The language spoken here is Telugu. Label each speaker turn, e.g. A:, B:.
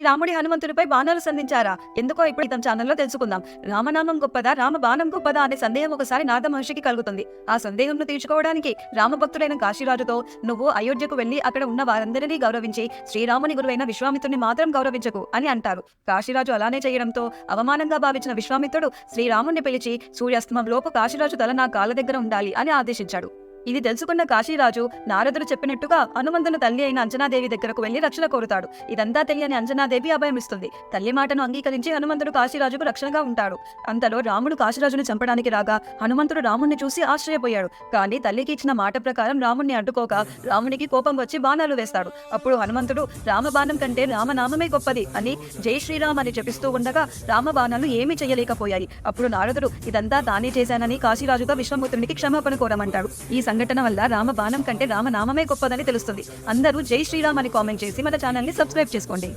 A: రాముడి హనుమంతుడిపై బాణాలు సంధించారా? ఎందుకో ఇప్పుడు ఇతని ఛానల్లో తెలుసుకుందాం. రామనామం గొప్పదా రామ బాణం గొప్పదా అనే సందేహం ఒకసారి నాద మహర్షికి కలుగుతుంది. ఆ సందేహంను తీర్చుకోవడానికి రామభక్తుడైన కాశీరాజుతో నువ్వు అయోధ్యకు వెళ్ళి అక్కడ ఉన్న వారందరినీ గౌరవించి శ్రీరాముని గురువైన విశ్వామిత్రుని మాత్రం గౌరవించకు అని అంటారు. కాశీరాజు అలానే చేయడంతో అవమానంగా భావించిన విశ్వామిత్రుడు శ్రీరాముణ్ణి పిలిచి సూర్యాస్తమం లోపు కాశీరాజు తల నా కాళ్ళ దగ్గర ఉండాలి అని ఆదేశించాడు. ఇది తెలుసుకున్న కాశీరాజు నారదుడు చెప్పినట్టుగా హనుమంతుని తల్లి అయిన అంజనాదేవి దగ్గరకు వెళ్ళి రక్షణ కోరుతాడు. ఇదంతా తెలియని అంజనాదేవి అభయమిస్తుంది. తల్లి మాటను అంగీకరించి హనుమంతుడు కాశీరాజుకు రక్షణగా ఉంటాడు. అంతలో రాముడు కాశీరాజును చంపడానికి రాగా హనుమంతుడు రాముణ్ణి చూసి ఆశ్చర్యపోయాడు. కానీ తల్లికి ఇచ్చిన మాట ప్రకారం రాముణ్ణి అడ్డుకోక రామునికి కోపం వచ్చి బాణాలు వేస్తాడు. అప్పుడు హనుమంతుడు రామబాణం కంటే రామనామమే గొప్పది అని జై శ్రీరామ్ అని చెప్పిస్తూ ఉండగా రామబాణాలు ఏమీ చేయలేకపోయాయి. అప్పుడు నారదుడు ఇదంతా తానే చేశానని కాశీరాజుగా విశ్వమూర్తునికి క్షమాపణ కోరమంటాడు. ఈ సంఘటన వల్ల రామ బాణం కంటే రామనామమే గొప్పదని తెలుస్తుంది. అందరూ జై శ్రీరామ్ అని కామెంట్ చేసి మన ఛానల్ని సబ్స్క్రైబ్ చేసుకోండి.